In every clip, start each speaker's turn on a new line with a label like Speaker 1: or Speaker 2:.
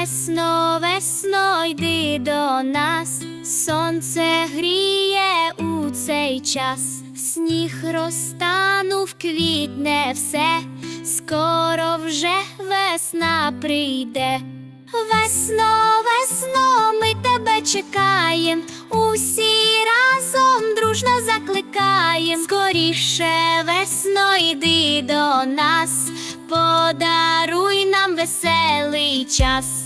Speaker 1: Весно весно, йди до нас, сонце гріє у цей час, сніг розтанув, квітне все, скоро вже весна прийде. Весно, весно, ми тебе чекаєм, усі разом дружно закликаєм. Скоріше весно йди до нас, подаруй нам веселий час.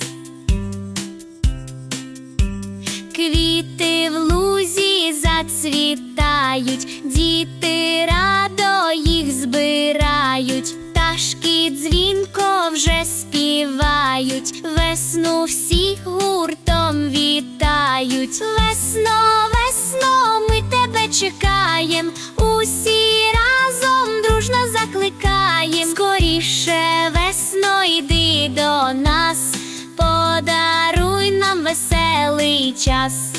Speaker 1: Квіти в лузі зацвітають, діти радо їх збирають, пташки дзвінко вже співають, весну всі гуртом вітають. Весно, весно, ми тебе чекаєм, закликаєм. Скоріше весно йди до нас, подаруй нам веселий час.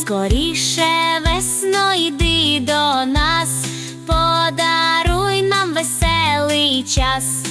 Speaker 1: Скоріше весно йди до нас, подаруй нам веселий час.